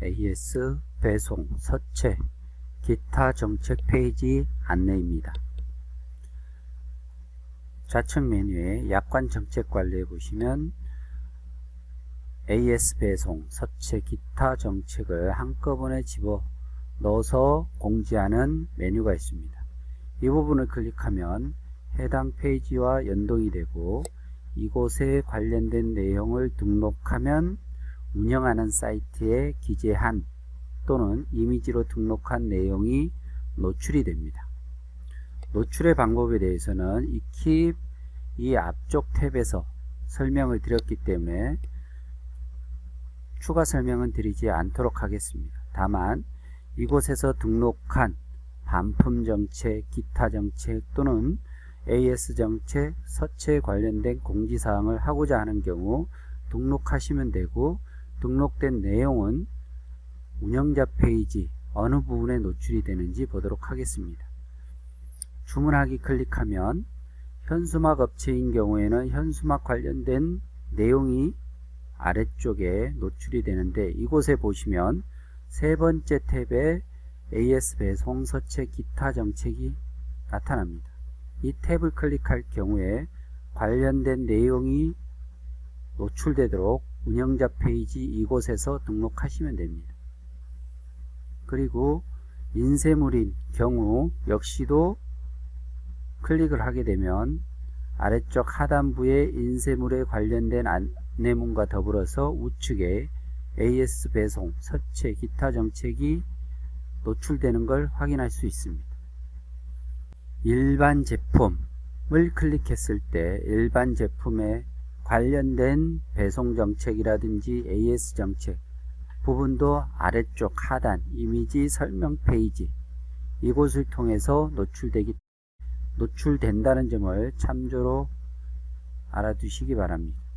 AS 배송, 서체, 기타 정책 페이지 안내입니다. 좌측 메뉴에 약관 정책 관리에 보시면 AS 배송, 서체, 기타 정책을 한꺼번에 집어 넣어서 공지하는 메뉴가 있습니다. 이 부분을 클릭하면 해당 페이지와 연동이 되고 이곳에 관련된 내용을 등록하면 운영하는 사이트에 기재한 또는 이미지로 등록한 내용이 노출이 됩니다. 노출의 방법에 대해서는 익힙 이 앞쪽 탭에서 설명을 드렸기 때문에 추가 설명은 드리지 않도록 하겠습니다. 다만 이곳에서 등록한 반품 정책, 기타 정책 또는 AS 정책, 서체에 관련된 공지사항을 하고자 하는 경우 등록하시면 되고 등록된 내용은 운영자 페이지 어느 부분에 노출이 되는지 보도록 하겠습니다. 주문하기 클릭하면 현수막 업체인 경우에는 현수막 관련된 내용이 아래쪽에 노출이 되는데 이곳에 보시면 세 번째 탭에 AS 배송 서체 기타 정책이 나타납니다. 이 탭을 클릭할 경우에 관련된 내용이 노출되도록 운영자 페이지 이곳에서 등록하시면 됩니다. 그리고 인쇄물인 경우 역시도 클릭을 하게 되면 아래쪽 하단부에 인쇄물에 관련된 안내문과 더불어서 우측에 AS 배송, 서체, 기타 정책이 노출되는 걸 확인할 수 있습니다. 일반 제품을 클릭했을 때 일반 제품에 관련된 배송 정책이라든지 AS 정책 부분도 아래쪽 하단 이미지 설명 페이지 이곳을 통해서 노출되기 노출된다는 점을 참조로 알아두시기 바랍니다.